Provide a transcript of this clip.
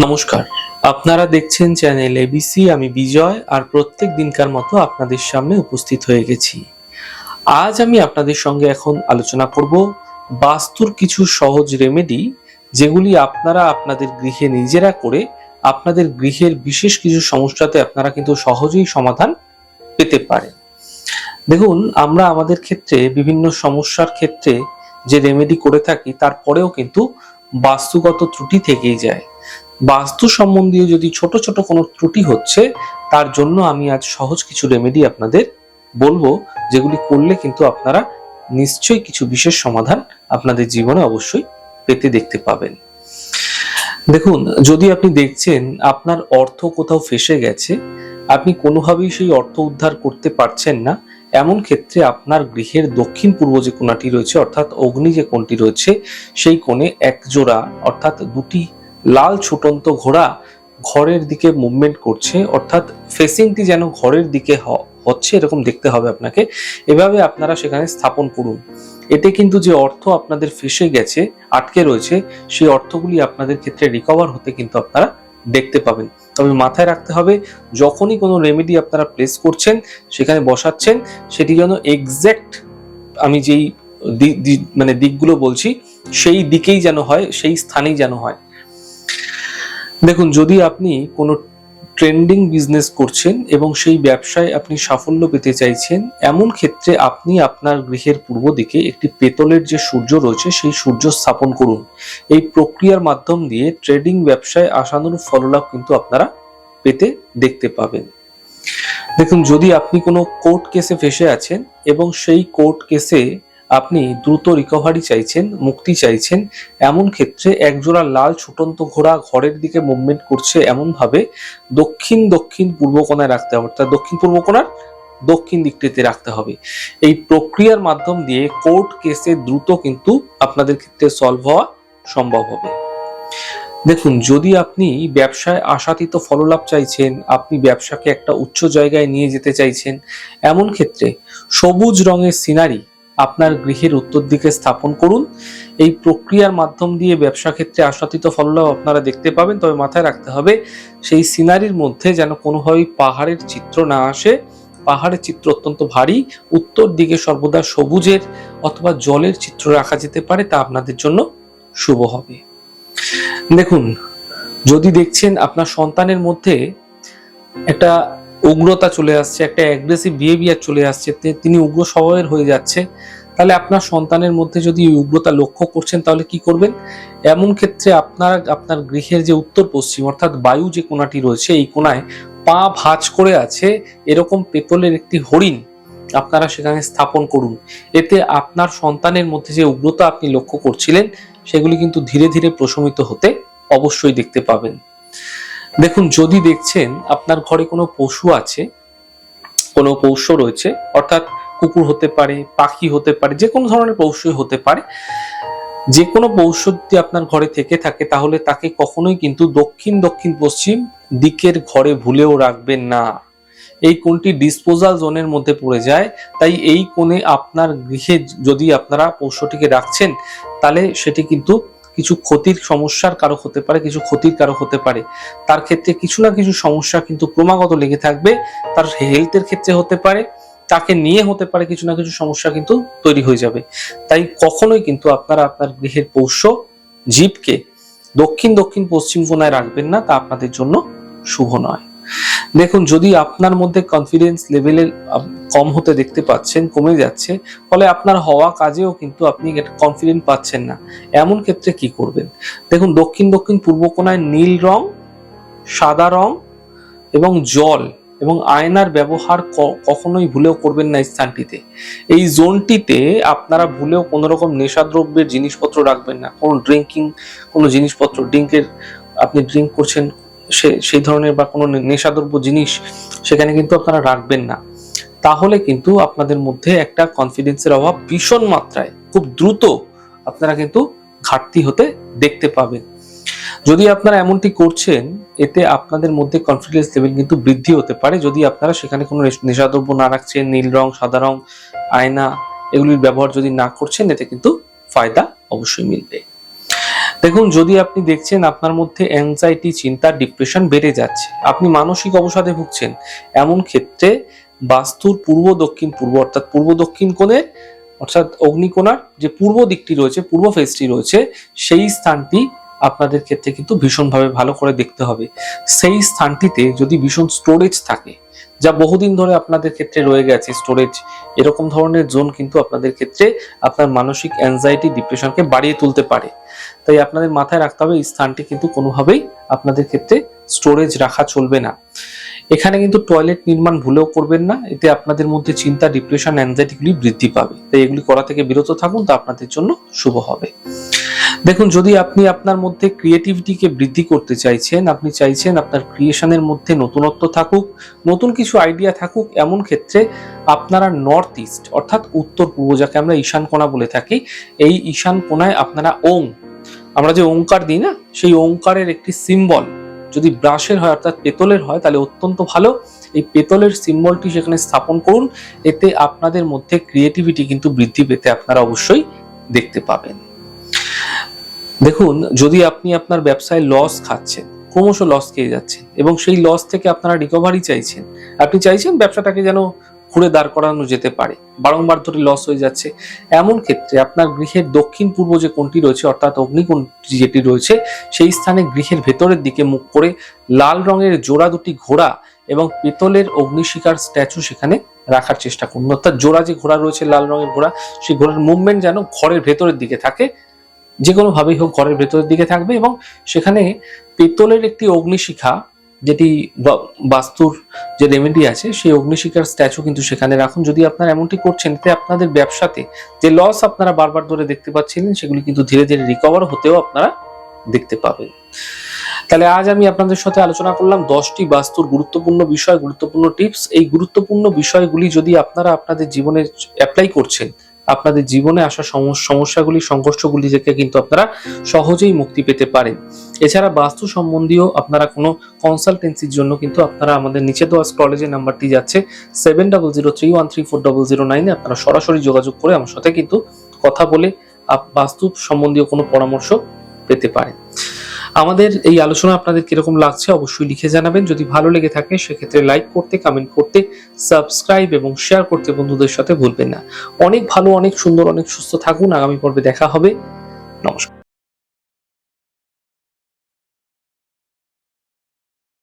নমস্কার। আপনারা দেখছেন চ্যানেল এবিসি আমি বিজয়, আর প্রত্যেক দিনকার মতো আপনাদের সামনে উপস্থিত হয়ে গেছি। আজ আমি আপনাদের সঙ্গে এখন আলোচনা করব বাস্তুর কিছু সহজ রেমেডি যেগুলি আপনারা আপনাদের গৃহে নিজেরা করে আপনাদের গৃহের বিশেষ কিছু সমস্যাতে আপনারা কিন্তু সহজেই সমাধান পেতে পারেন। দেখুন, আমরা আমাদের ক্ষেত্রে বিভিন্ন সমস্যার ক্ষেত্রে যে রেমেডি করে থাকি, তারপরেও কিন্তু বাস্তুগত ত্রুটি থেকেই যায়। বাস্তু সম্বন্ধীয় যদি ছোট ছোট কোনো ত্রুটি হচ্ছে, তার জন্য আমি আজ সহজ কিছু রেমেডি আপনাদের বলব, যেগুলি করলে কিন্তু আপনারা নিশ্চয়ই কিছু বিশেষ সমাধান আপনাদের জীবনে অবশ্যই পেতে দেখতে পাবেন। দেখুন, যদি আপনি দেখছেন আপনার অর্থ কোথাও ফেসে গেছে, আপনি কোনোভাবেই সেই অর্থ উদ্ধার করতে পারছেন না, এমন ক্ষেত্রে আপনার গৃহের দক্ষিণ পূর্ব যে কোণাটি রয়েছে, অর্থাৎ অগ্নি যে কোণটি রয়েছে, সেই কোণে এক জোড়া অর্থাৎ দুটি লাল ছুটন্ত ঘোড়া ঘরের দিকে মুভমেন্ট করছে, অর্থাৎ ফেসিংটি যেন ঘরের দিকে হচ্ছে এরকম দেখতে হবে আপনাকে। এভাবে আপনারা সেখানে স্থাপন করুন। এতে কিন্তু যে অর্থ আপনাদের ফেসে গেছে, আটকে রয়েছে, সেই অর্থগুলি আপনাদের ক্ষেত্রে রিকভার হতে কিন্তু আপনারা দেখতে পাবেন। তবে মাথায় রাখতে হবে, যখনই কোনো রেমেডি আপনারা প্লেস করছেন, সেখানে বসাচ্ছেন, সেটি যেন এক্স্যাক্ট আমি যেই মানে দিকগুলো বলছি, সেই দিকেই যেন হয়, সেই স্থানেই যেন হয়। দেখুন, যদি আপনি কোনো ট্রেন্ডিং বিজনেস করছেন এবং সেই ব্যবসায় আপনি সাফল্য পেতে চাইছেন, এমন ক্ষেত্রে আপনি আপনার গৃহের পূর্ব দিকে একটি পেতলের যে সূর্য রয়েছে, সেই সূর্য স্থাপন করুন। এই প্রক্রিয়ার মাধ্যম দিয়ে ট্রেডিং ব্যবসায় আশানুরূপ ফললাভ কিন্তু আপনারা পেতে দেখতে পাবেন। দেখুন, যদি আপনি কোনো কোর্ট কেসে ফেসে আছেন এবং সেই কোর্ট কেসে আপনি দ্রুত রিকভারি চাইছেন, মুক্তি চাইছেন। এমন ক্ষেত্রে একজোড়া লাল ছুটন্ত ঘোড়া ঘরের দিকে মুভমেন্ট করছে এমন ভাবে দক্ষিণ দক্ষিণ পূর্ব কোণায় রাখতে হবে। অর্থাৎ দক্ষিণ পূর্ব কোণার দক্ষিণ দিকটিতে রাখতে হবে। এই প্রক্রিয়ার মাধ্যম দিয়ে কোর্ট কেসে দ্রুত কিন্তু আপনাদের ক্ষেত্রে সলভ হওয়া সম্ভব হবে। দেখুন, যদি আপনি ব্যবসায় আশাতীত ফললাভ চাইছেন, আপনি ব্যবসাকে একটা উচ্চ জায়গায় নিয়ে যেতে চাইছেন, এমন ক্ষেত্রে সবুজ রঙের সিনারি আপনার গৃহের উত্তর দিকে স্থাপন করুন। এই প্রক্রিয়ার মাধ্যম দিয়ে ব্যবসা ক্ষেত্রে আশাতীত ফললাভ আপনারা দেখতে পাবেন। তবে মাথায় রাখতে হবে, সেই সিনারির মধ্যে যেন কোনোভাবেই পাহাড়ের চিত্র না আসে। পাহাড়ের চিত্র অত্যন্ত ভারী। উত্তর দিকে সর্বদা সবুজের অথবা জলের চিত্র রাখা যেতে পারে, তা আপনাদের জন্য শুভ হবে। দেখুন, যদি দেখছেন আপনার সন্তানের মধ্যে একটা উগ্রতা চলে আসছে, একটা অ্যাগ্রেসিভ বিহেভিয়ার চলে আসছে তিনি উগ্র স্বভাবের হয়ে যাচ্ছে। তাহলে আপনার সন্তানের মধ্যে যদি উগ্রতা লক্ষ্য করছেন, তাহলে কি করবেন? এমন ক্ষেত্রে আপনার আপনার গৃহের যে উত্তর পশ্চিম, অর্থাৎ বায়ু যে কোণাটি রয়েছে, এই কোণায় পা ভাঁজ করে আছে এরকম পেতলের একটি হরিণ আপনারা সেখানে স্থাপন করুন। এতে আপনার সন্তানের মধ্যে যে উগ্রতা আপনি লক্ষ্য করছিলেন, সেগুলি কিন্তু ধীরে ধীরে প্রশমিত হতে অবশ্যই দেখতে পাবেন। দেখুন, যদি দেখছেন আপনার ঘরে কোনো পশু আছে, কোনো পৌষ্য রয়েছে, অর্থাৎ কুকুর হতে পারে, পাখি হতে পারে, যে কোনো ধরনের পৌষ্যই হতে পারে, যে কোনো পৌষ্য যদি আপনার ঘরে থেকে থাকে, তাহলে তাকে কখনোই কিন্তু দক্ষিণ দক্ষিণ, পশ্চিম দিকের ঘরে ভুলেও রাখবেন না। এই কোণটি ডিসপোজাল জোনের মধ্যে পড়ে যায়, তাই এই কোণে আপনার গৃহে যদি আপনারা পৌষ্যটিকে রাখছেন, তাহলে সেটি কিন্তু কিছু ক্ষতির সমস্যার কারক হতে পারে, কিছু ক্ষতির কারক হতে পারে। তার ক্ষেত্রে কিছু না কিছু সমস্যা কিন্তু ক্রমাগত লেগে থাকবে। তার হেলথের ক্ষেত্রে হতে পারে, তাকে নিয়ে হতে পারে কিছু না কিছু সমস্যা কিন্তু তৈরি হয়ে যাবে। তাই কখনোই কিন্তু আপনারা আপনার গৃহের পোষ্য জীবকে দক্ষিণ দক্ষিণ পশ্চিম কোনায় রাখবেন না, তা আপনাদের জন্য শুভ নয়। দেখুন, যদি আপনার মধ্যে কনফিডেন্স লেভেলের কম হতে দেখতে পাচ্ছেন, কমে যাচ্ছে, ফলে আপনার হওয়া কাজেও কিন্তু আপনি কনফিডেন্ট পাচ্ছেন না। এমন ক্ষেত্রে কি করবেন? দেখুন, দক্ষিণ দক্ষিণ পূর্ব কোণায় নীল রং, সাদা রং এবং জল এবং আয়নার ব্যবহার কখনোই ভুলেও করবেন না স্থানটিতে। এই জোনটিতে আপনারা ভুলেও কোনো রকম নেশাদ্রব্যের জিনিসপত্র রাখবেন না। কোনো ড্রিঙ্কিং কোনো জিনিসপত্র ড্রিঙ্কের আপনি ড্রিঙ্ক করছেন সে, সেই ধরনের বা কোনো নেশাদ্রব্য জিনিস সেখানে কিন্তু আপনারা রাখবেন না। তাহলে কিন্তু আপনাদের মধ্যে একটা কনফিডেন্সের অভাব ভীষণ মাত্রায়, খুব দ্রুত আপনারা কিন্তু ঘাটতি হতে দেখতে পাবেন। যদি আপনারা এমনটি করছেন, এতে আপনাদের মধ্যে কনফিডেন্স লেভেল কিন্তু বৃদ্ধি হতে পারে। যদি আপনারা সেখানে কোনো নেশাদ্রব্য না রাখছেন, নীল রং, সাদা রং, আয়না, এগুলির ব্যবহার যদি না করছেন, এতে কিন্তু ফায়দা অবশ্যই মিলবে। দেখুন, যদি আপনি দেখছেন আপনার মধ্যে অ্যাংজাইটি চিন্তা ডিপ্রেশন বেড়ে যাচ্ছে, আপনি মানসিক অবসাদে ভুগছেন, এমন ক্ষেত্রে বাস্তুর পূর্ব দক্ষিণ পূর্ব, অর্থাৎ পূর্ব দক্ষিণ কোণে, অর্থাৎ অগ্নিকোণার যে পূর্ব দিকটি রয়েছে, পূর্ব ফেসটি রয়েছে, সেই স্থানটি আপনাদের ক্ষেত্রে কিন্তু ভীষণভাবে ভালো করে দেখতে হবে। সেই স্থানটিতে যদি ভীষণ স্টোরেজ থাকে, যা বহুদিন ধরে আপনাদের ক্ষেত্রে রয়ে গেছে স্টোরেজ এরকম ধরনের জোন কিন্তু আপনাদের ক্ষেত্রে আপনার মানসিক অ্যাংজাইটি ডিপ্রেশনকে বাড়িয়ে তুলতে পারে। তাই আপনাদের মাথায় রাখতে হবে এই স্থানটি কিন্তু কোনোভাবেই আপনাদের ক্ষেত্রে স্টোরেজ রাখা চলবে না। এখানে কিন্তু টয়লেট নির্মাণ ভুলেও করবেন না, এতে আপনাদের মধ্যে চিন্তা ডিপ্রেশন অ্যাংজাইটিগুলি বৃদ্ধি পাবে। তাই এগুলি করা থেকে বিরত থাকুন, তা আপনাদের জন্য শুভ হবে। দেখুন, যদি আপনি আপনার মধ্যে ক্রিয়েটিভিটিকে বৃদ্ধি করতে চাইছেন, আপনি চাইছেন আপনার ক্রিয়েশনের মধ্যে নতুনত্ব থাকুক, নতুন কিছু আইডিয়া থাকুক, এমন ক্ষেত্রে আপনারা নর্থ ইস্ট অর্থাৎ উত্তর পূর্ব যাকে আমরা ঈশান কোণা বলে থাকি, এই ঈশান কোণায় আপনারা ওং আমরা যে ওঙ্কার দিই না, সেই ওঙ্কারের একটি সিম্বল যদি ব্রাশের হয় অর্থাৎ পেতলের হয়, তাহলে অত্যন্ত ভালো। এই পেতলের সিম্বলটি সেখানে স্থাপন করুন, এতে আপনাদের মধ্যে ক্রিয়েটিভিটি কিন্তু বৃদ্ধি পেতে আপনারা অবশ্যই দেখতে পাবেন। দেখুন, যদি আপনি আপনার ব্যবসায় লস খাচ্ছেন, ক্রমশ লস খেয়ে যাচ্ছেন, এবং সেই লস থেকে আপনারা রিকভারি চাইছেন, আপনি চাইছেন ব্যবসাটাকে যেন ঘুরে দাঁড় করানো যেতে পারে। বারংবার ধরে লস হয়ে যাচ্ছে। এমন ক্ষেত্রে আপনার গৃহের দক্ষিণ পূর্ব যে কোণটি রয়েছে, অর্থাৎ অগ্নিকোণটি যেটি রয়েছে, সেই স্থানে গৃহের ভেতরের দিকে মুখ করে লাল রঙের জোড়া দুটি ঘোড়া এবং পেতলের অগ্নিশিকার স্ট্যাচু সেখানে রাখার চেষ্টা করুন। অর্থাৎ জোড়া যে ঘোড়া রয়েছে, লাল রঙের ঘোড়া, সেই ঘোড়ার মুভমেন্ট যেন ঘরের ভেতরের দিকে থাকে। যে কোনোভাবেই হোক, ঘরের ভেতরের দিকে থাকবে এবং সেখানে পেতলের একটি অগ্নিশিখা যেটি বাস্তুর যে রেমেডি আছে, সেই অগ্নিশিখার স্ট্যাচু কিন্তু সেখানে রাখুন। যদি আপনারা এমনটি করছেন, এতে আপনাদের ব্যবসাতে যে লস আপনারা বারবার ধরে দেখতে পাচ্ছিলেন, সেগুলি কিন্তু ধীরে ধীরে রিকভার হতেও আপনারা দেখতে পাবেন। তাহলে আজ আমি আপনাদের সাথে আলোচনা করলাম দশটি বাস্তুর গুরুত্বপূর্ণ বিষয়, গুরুত্বপূর্ণ টিপস এই গুরুত্বপূর্ণ বিষয়গুলি যদি আপনারা আপনাদের জীবনে অ্যাপ্লাই করছেন আপনাদের জীবনে আসা সমস- সমস্যাগুলি, সংঘর্ষগুলি থেকে কিন্তু আপনারা সহজেই মুক্তি পেতে পারেন। এছাড়া বাস্তু সম্বন্ধীয় আপনারা কোনো কনসালটেন্সির জন্য কিন্তু আপনারা আমাদের নিচে দেওয়া স্ক্রলে নাম্বারটি যাচ্ছে seven double zero three one three four double zero নাইনে আপনারা সরাসরি যোগাযোগ করে আমার সাথে কিন্তু কথা বলে বাস্তু সম্বন্ধীয় কোনো পরামর্শ পেতে পারেন। আমাদের এই আলোচনা আপনাদের কীরকম লাগছে অবশ্যই লিখে জানাবেন। যদি ভালো লেগে থাকে, সেক্ষেত্রে লাইক করতে কমেন্ট করতে সাবস্ক্রাইব এবং শেয়ার করতে বন্ধুদের সাথে ভুলবেন না। অনেক ভালো, অনেক সুন্দর, অনেক সুস্থ থাকুন। আগামী পর্বে দেখা হবে। নমস্কার।